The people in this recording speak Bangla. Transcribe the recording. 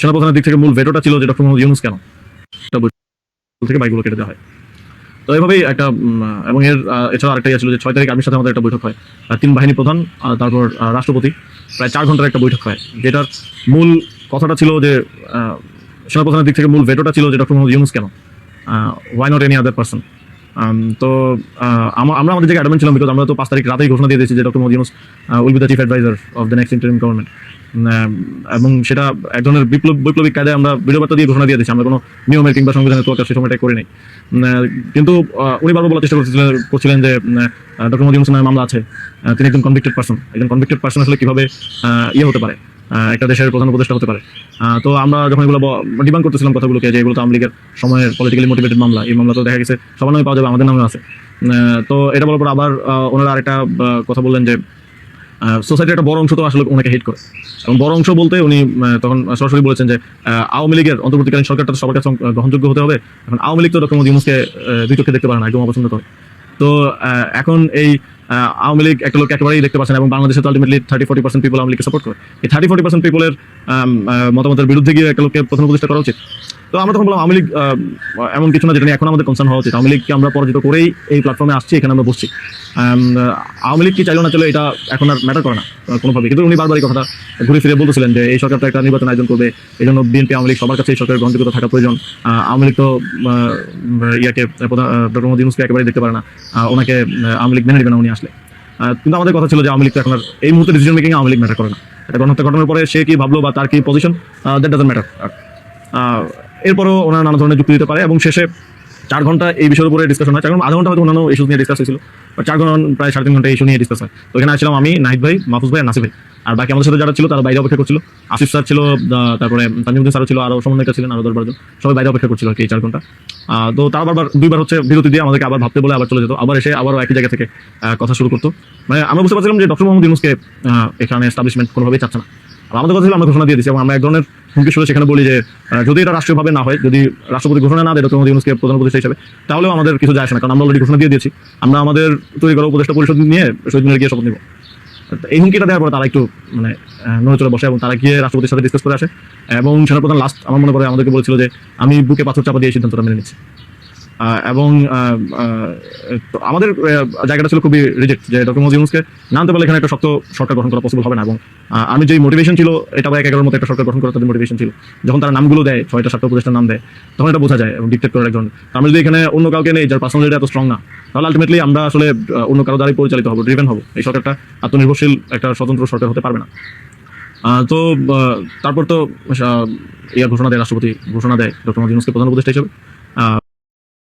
সেনাপ্রধানের দিক থেকে মূল ভেটোটা ছিল যে ডক্টর মোহাম্মদ ইউনুস কেন? থেকে বাইকগুলো কেটে দেওয়া হয়। তো এইভাবেই একটা এবং এর এছাড়া আরেকটা ইয়ে ছিল যে ছয় তারিখ আর্মির সাথে আমাদের একটা বৈঠক হয়। তিন বাহিনী প্রধান তারপর রাষ্ট্রপতি। প্রায় চার ঘণ্টার একটা বৈঠক হয়, যেটার মূল কথাটা ছিল যে সেনাপ্রধানের দিক থেকে মূল ভেটোটা ছিল যে ডক্টর মোহাম্মদ ইউনুস কেন? Why not any other person তো আমরা আমাদের জায়গায় অ্যাডমেন্ট ছিলাম বিকজ আমরা তো পাঁচ তারিখ রাতেই ঘোষণা দিয়ে দিয়েছি যে doctor Mohammad Yunus will be the chief adviser of the next interim government এবং সেটা এক ধরনের বিপ্লব বৈপ্লবিক কায়দায় আমরা ভিডিও বার্তা দিয়ে ঘোষণা দিয়ে দিয়েছি। আমরা কোনো নিয়মের কিংবা সংবিধানের তোয়াক্কা সেই সময়টাই করি নাই। কিন্তু উনি বারবার বলার চেষ্টা করছিলেন করছিলেন যে ডক্টর মোহাম্মদ ইউনুস নামে মামলা আছে। তিনি একজন কনভিক্টেড পার্সন একজন কনভিক্টেড পার্সন আসলে কীভাবে ইয়ে হতে পারে। একটা দেশের প্রধান উপদেষ্টা হতে পারে। তো আমরা যখন এগুলো ডিমান্ড করতেছিলাম কথাগুলোকে যে এগুলো তো আওয়ামী লীগের সময়ের পলিটিক্যালি মোটিভেটেড মামলা, এই মামলা তো দেখা গেছে, সবার নামে পাওয়া যাবে, আমাদের নামে আছে। তো এটা বলার পর আবার ওনারা আরেকটা কথা বললেন যে সোসাইটির একটা বড় অংশ তো আসলে ওনাকে হেট করে। এবং বড় অংশ বলতে উনি তখন সরাসরি বলেছেন যে আওয়ামী লীগের অন্তর্বর্তীকালীন সরকারটা সবার কাছে গ্রহণযোগ্য হতে হবে। এখন আওয়ামী লীগ তো ডক্টর মোদী ইউনুসকে দুই চোখে দেখতে পারে না একদম অপছন্দ করে। তো এখন এই আওয়ামী লীগ একটা লোক একেবারেই দেখতে পাচ্ছেন এবং বাংলাদেশে তো ultimately thirty forty percent people Awami লীগকে সাপোর্ট করে। এই থার্টি ফোর্টি পার্সেন্ট পিপলের মতামতের বিরুদ্ধে গিয়ে একটা লোককে প্রথম প্রতিষ্ঠা করা উচিত? তো আমরা তখন বললাম আওয়ামী লীগ এমন কিছু না যেটা নিয়ে এখন আমাদের কনসার্ন হওয়া উচিত। আওয়ামী লীগকে আমরা পরাজিত করেই এই প্ল্যাটফর্মে আসছি এখানে আমরা বসছি। আহ, আওয়ামী লীগ কি চাইলো না চলে এটা এখন আর ম্যাটার করে না কোনোভাবে কিন্তু উনি বারবার এই কথাটা ঘুরে ফিরে বলতেছিলেন যে এই সরকারটা একটা নির্বাচন আয়োজন করবে এই জন্য বিএনপি আওয়ামী লীগ সবার কাছে এই সরকারের গ্রহণযোগ্যতা থাকা প্রয়োজন। আওয়ামী লীগ তো ইয়াকে ডক্টর মোদী ইউনুসকে একেবারে দেখতে পারে না। ওনাকে আওয়ামী লীগ মেনে নেবে না উনি আসলে। কিন্তু আমাদের কথা ছিল যে আওয়ামী লীগ তো এখন আর এই মুহূর্তে decision making Awami League matter করে না। এটা গণহত্যা ঘটনার পরে সে কি ভাবলো বা তার কি পজিশন দ্যাট ডাজন্ট ম্যাটার এরপরও ওনারা নানা ধরনের যুক্তি দিতে পারে এবং শেষে চার ঘণ্টা এই বিষয়ের উপরে ডিসকাশন হয়। চার ঘণ্টা আধা ঘণ্টা হয়তো অন্যান্য ইস্যু নিয়ে ডিসকাস হয়েছিল, But চার ঘণ্টা প্রায় সাড়ে তিন ঘণ্টা ইস্যু নিয়ে ডিসকাস হয়। তো এখানে আসছিলাম আমি, নাহিদ ভাই, মাহফুজ ভাই আর নাসিফ ভাই। আর বাকি আমাদের সাথে যারা ছিল, তারা বাইরে অপেক্ষা করছিল। আসিফ স্যার ছিল তারপরে তানজিমুদ্দিন স্যারও ছিল, আরও সমন্বয়টা ছিলেন, আরও দশ বারো সবাই বাইরে অপেক্ষা করছিল আর কি এই চার ঘণ্টা। তো তারা বারবার দুইবার হচ্ছে বিরতি দিয়ে আমাদেরকে আবার ভাবতে বলে আবার চলে যেত। আবার এসে আবারও একই জায়গা থেকে কথা শুরু করতো। মানে আমরা বুঝতে পারছিলাম যে ডক্টর মোহাম্মদ ইউনুসকে এখানে এস্টাবলিশমেন্ট কোনোভাবেই চাচ্ছে না। আমাদের কথা ছিল, আমরা ঘোষণা দিয়ে দিচ্ছি এবং আমরা এক ধরনের হুমকি শুনে সেখানে বলি যে যদি এটা রাষ্ট্রীয়ভাবে না হয়, যদি রাষ্ট্রপতি ঘোষণা না দেয়, ডক্টর মোদী ইউনুসকে প্রধান উপদেষ্টা হিসেবে, তাহলেও আমাদের কিছু যায় আসে না, কারণ আমরা অলরেডি ঘোষণা দিয়ে দিয়েছি। আমরা আমাদের তৈরি করা উপদেষ্টা পরিষদ নিয়ে শহীদ মিনারে গিয়ে শপথ নিব। এই হুমকিটা দেওয়ার পর তারা একটু মানে চড়ে বসে এবং তারা গিয়ে রাষ্ট্রপতির সাথে ডিসকাস করে আসে। এবং সেনাপ্রধান লাস্ট আমার মনে করে আমাদেরকে বলেছিল যে, আমি বুকে পাথর চাপা দিয়ে সিদ্ধান্তটা মেনে নিচ্ছি। এবং আমাদের জায়গাটা ছিল খুবই রিজেক্ট যে ডক্টর মোদী ইউনুসকে নামতে পারলে এখানে একটা শক্ত সরকার গঠন করা পসিবল হবে না। এবং আমি যেই মোটিভেশন ছিল এটা বা এক এগারোর মতো একটা সরকার গঠন করার তাদের মোটিভেশন ছিল। যখন তারা নামগুলো দেয় ছয়টা সাতটা উপদেষ্টার নাম দেয় তখন এটা বোঝা যায় এবং ডিক্টেট করার একজন। আমরা যদি এখানে অন্য কাউকে নেই যার পার্সোনালিটি এত স্ট্রং না তাহলে আলটিমেটলি আমরা আসলে অন্য কারও দ্বারাই পরিচালিত হব ড্রিভেন হব। এই সরকারটা আত্মনির্ভরশীল একটা স্বতন্ত্র সরকার হতে পারবে না। তো তারপর তো আহ, ইয়া ঘোষণা দেয় রাষ্ট্রপতি ঘোষণা দেয় ডক্টর মোদী ইউনুসকে প্রধান উপদেষ্টা হিসেবে।